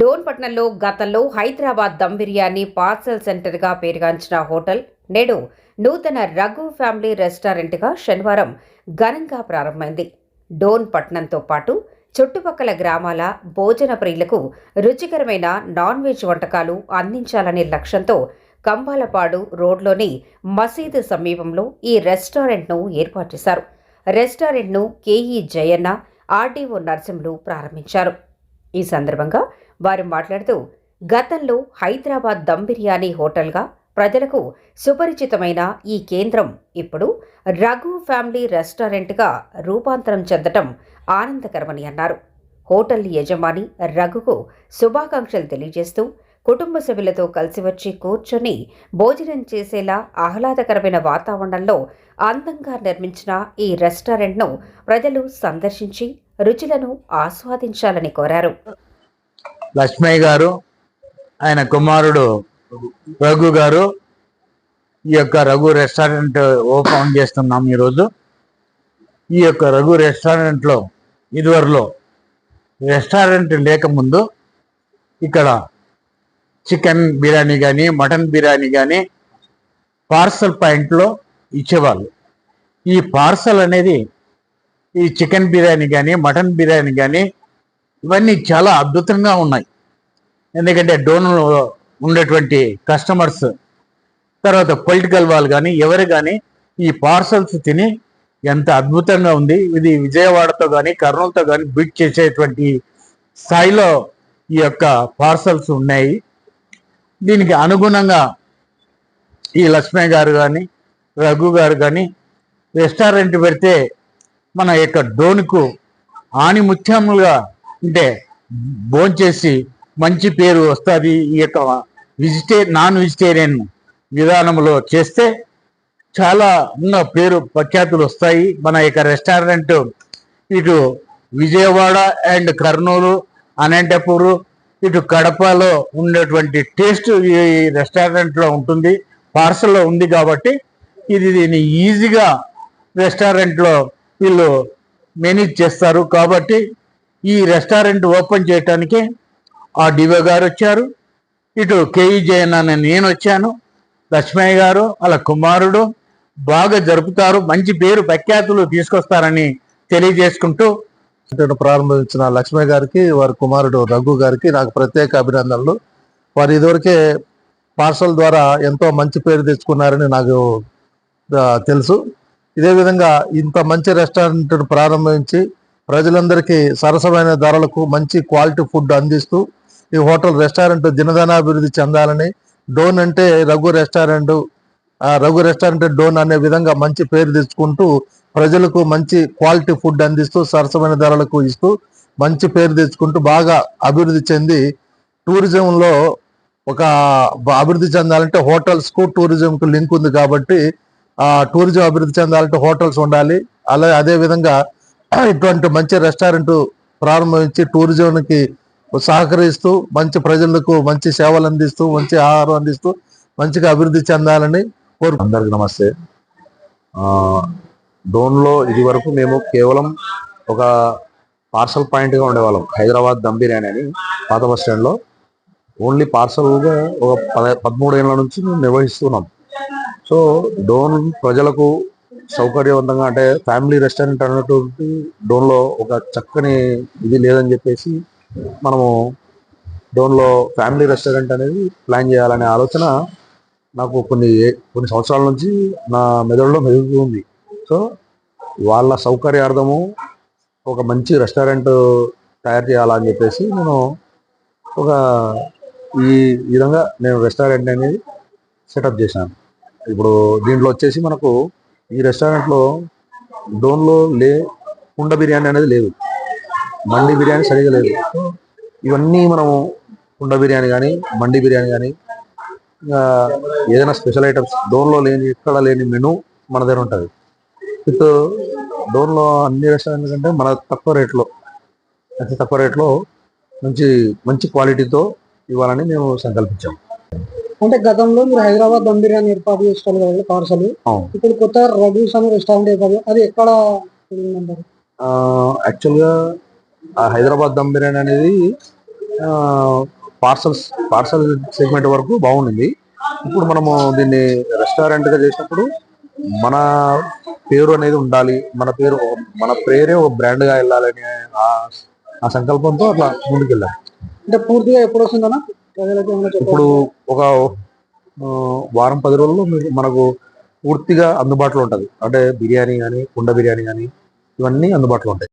డోన్ పట్నంలో గతంలో హైదరాబాద్ దమ్ బిర్యానీ పార్సల్ సెంటర్గా పేరుగాంచిన హోటల్ నేడు నూతన రఘు ఫ్యామిలీ రెస్టారెంట్గా శనివారం ఘనంగా ప్రారంభమైంది. డోన్ పట్నంతో పాటు చుట్టుపక్కల గ్రామాల భోజన ప్రియులకు రుచికరమైన నాన్ వెజ్ వంటకాలు అందించాలనే లక్ష్యంతో కంబాలపాడు రోడ్లోని మసీదు సమీపంలో ఈ రెస్టారెంట్ను ఏర్పాటు చేశారు. రెస్టారెంట్ను K E Jayanna RDO Narsimhulu ప్రారంభించారు. ఈ సందర్భంగా వారు మాట్లాడుతూ గతంలో హైదరాబాద్ దమ్ బిర్యానీ హోటల్గా ప్రజలకు సుపరిచితమైన ఈ కేంద్రం ఇప్పుడు రఘు ఫ్యామిలీ రెస్టారెంట్గా రూపాంతరం చెందటం ఆనందకరమని అన్నారు. హోటల్ యజమాని రఘుకు శుభాకాంక్షలు తెలియజేస్తూ కుటుంబ సభ్యులతో కలిసి వచ్చి కూర్చొని భోజనం చేసేలా ఆహ్లాదకరమైన వాతావరణంలో అందంగా నిర్మించిన ఈ రెస్టారెంట్ను ప్రజలు సందర్శించి రుచులను ఆస్వాదించాలని కోరారు. లక్ష్మయ్య గారు ఆయన కుమారుడు రఘు గారు ఈ యొక్క రఘు రెస్టారెంట్ ఓపెన్ చేస్తున్నాం ఈరోజు. ఈ యొక్క రఘు రెస్టారెంట్లో ఇదివరలో రెస్టారెంట్ లేకముందు ఇక్కడ చికెన్ బిర్యానీ కానీ మటన్ బిర్యానీ కానీ పార్సల్ పాయింట్లో ఇచ్చేవాళ్ళు. ఈ పార్సల్ అనేది ఈ చికెన్ బిర్యానీ కానీ మటన్ బిర్యానీ కానీ ఇవన్నీ చాలా అద్భుతంగా ఉన్నాయి. ఎందుకంటే డోన్లో ఉండేటువంటి కస్టమర్స్ తర్వాత పొలిటికల్ వాళ్ళు కానీ ఎవరు కానీ ఈ పార్సల్స్ తిని ఎంత అద్భుతంగా ఉంది. ఇది విజయవాడతో కానీ కర్నూలుతో కానీ బీట్ చేసేటువంటి స్థాయిలో ఈ యొక్క పార్సల్స్ ఉన్నాయి. దీనికి అనుగుణంగా ఈ లక్ష్మయ్య గారు కానీ రఘు గారు కానీ రెస్టారెంట్ పెడితే మన యొక్క డోన్కు ఆనిముత్యములుగా అంటే భోంచేసి మంచి పేరు వస్తుంది ఈ యొక్క వెజిటే నాన్ వెజిటేరియన్ విధానంలో చేస్తే చాలా ఉన్న పేరు ప్రఖ్యాతులు వస్తాయి. మన యొక్క రెస్టారెంట్ ఇటు విజయవాడ అండ్ కర్నూలు అనంతపూరు ఇటు కడపలో ఉండేటువంటి టేస్ట్ ఈ రెస్టారెంట్లో ఉంటుంది. పార్సల్లో ఉంది కాబట్టి ఇది దీన్ని ఈజీగా రెస్టారెంట్లో వీళ్ళు మేనేజ్ చేస్తారు. కాబట్టి ఈ రెస్టారెంట్ ఓపెన్ చేయటానికి ఆ డివో గారు వచ్చారు. ఇటు కేఈ జయన్ అనే నేను వచ్చాను. లక్ష్మయ్య గారు వాళ్ళ కుమారుడు బాగా జరుపుతారు. మంచి పేరు ప్రఖ్యాతులు తీసుకొస్తారని తెలియజేసుకుంటూ ప్రారంభించిన లక్ష్మయ్య గారికి వారి కుమారుడు రఘు గారికి నాకు ప్రత్యేక అభినందనలు. వారు ఇదివరకే పార్సల్ ద్వారా ఎంతో మంచి పేరు తెచ్చుకున్నారని నాకు తెలుసు. ఇదే విధంగా ఇంత మంచి రెస్టారెంట్ ప్రారంభించి ప్రజలందరికీ సరసమైన ధరలకు మంచి క్వాలిటీ ఫుడ్ అందిస్తూ ఈ హోటల్ రెస్టారెంట్ దినదనాభివృద్ధి చెందాలని డోన్ అంటే రఘు రెస్టారెంట్ రఘు రెస్టారెంట్ డోన్ అనే విధంగా మంచి పేరు తెచ్చుకుంటూ ప్రజలకు మంచి క్వాలిటీ ఫుడ్ అందిస్తూ సరసమైన ధరలకు ఇస్తూ మంచి పేరు తెచ్చుకుంటూ బాగా అభివృద్ధి చెంది టూరిజంలో ఒక అభివృద్ధి చెందాలంటే హోటల్స్కు లింక్ ఉంది కాబట్టి టూరిజం అభివృద్ధి చెందాలంటే హోటల్స్ ఉండాలి. అలా అదే విధంగా ఇటువంటి మంచి రెస్టారెంట్ ప్రారంభించి టూరిజంకి సహకరిస్తూ మంచి ప్రజలకు మంచి సేవలు అందిస్తూ మంచి ఆహారం అందిస్తూ మంచిగా అభివృద్ధి చెందాలని కోరు అందరికి నమస్తే. డోన్లో ఇది వరకు మేము కేవలం ఒక పార్సల్ పాయింట్గా ఉండేవాళ్ళం. హైదరాబాద్ దమ్ బిర్యానీ అని పాత బస్ స్టాండ్లో ఓన్లీ పార్సల్గా ఒక పద పదమూడు ఏళ్ళ నుంచి మేము నిర్వహిస్తున్నాం. సో డోన్ ప్రజలకు సౌకర్యవంతంగా అంటే ఫ్యామిలీ రెస్టారెంట్ అన్నటువంటి డోన్లో ఒక చక్కని ఇది లేదని చెప్పేసి మనము డోన్లో ఫ్యామిలీ రెస్టారెంట్ అనేది ప్లాన్ చేయాలనే ఆలోచన నాకు కొన్ని కొన్ని సంవత్సరాల నుంచి నా మెదడులో మెదులుతూ ఉంది. సో వాళ్ళ సౌకర్యార్థము ఒక మంచి రెస్టారెంట్ తయారు చేయాలని చెప్పేసి నేను ఒక ఈ విధంగా నేను రెస్టారెంట్ అనేది సెటప్ చేశాను. ఇప్పుడు దీంట్లో వచ్చేసి మనకు ఈ రెస్టారెంట్లో డోన్లో లే కుండ బిర్యానీ అనేది లేదు. మండి బిర్యానీ సరిగా లేదు. ఇవన్నీ మనము కుండ బిర్యానీ కానీ మండి బిర్యానీ కానీ ఇంకా ఏదైనా స్పెషల్ ఐటమ్స్ డోన్లో లేని ఎక్కడ లేని మెను మన దగ్గర ఉంటుంది. విత్ డోన్లో అన్ని రెస్టారెంట్ కంటే మన తక్కువ రేట్లో అతి తక్కువ రేట్లో మంచి మంచి క్వాలిటీతో ఇవ్వాలని మేము సంకల్పించాము అంటే గతంలో మీరు హైదరాబాద్ దమ్ బిర్యానీ ఏర్పాటు చేసుకోవాలి కదా పార్సల్? ఇప్పుడు కొత్త రఘుస్ అనే రెస్టారెంట్ ఏర్పాటు అది ఎక్కడ యాక్చువల్గా హైదరాబాద్ దమ్ బిర్యానీ అనేది పార్సల్స్ పార్సల్ సెగ్మెంట్ వరకు బాగుండింది. ఇప్పుడు మనము దీన్ని రెస్టారెంట్గా చేసినప్పుడు మన పేరు అనేది ఉండాలి. మన పేరు మన పేరే ఒక బ్రాండ్గా వెళ్ళాలని ఆ- సంకల్పంతో అట్లా ముందుకెళ్ళాం అంటే పూర్తిగా ఎప్పుడు వస్తుందన్నా? ఇప్పుడు ఒక వారం పది రోజుల్లో మీకు మనకు పూర్తిగా అందుబాటులో ఉంటది. అంటే బిర్యానీ కానీ కుండ బిర్యానీ కానీ ఇవన్నీ అందుబాటులో ఉంటాయి.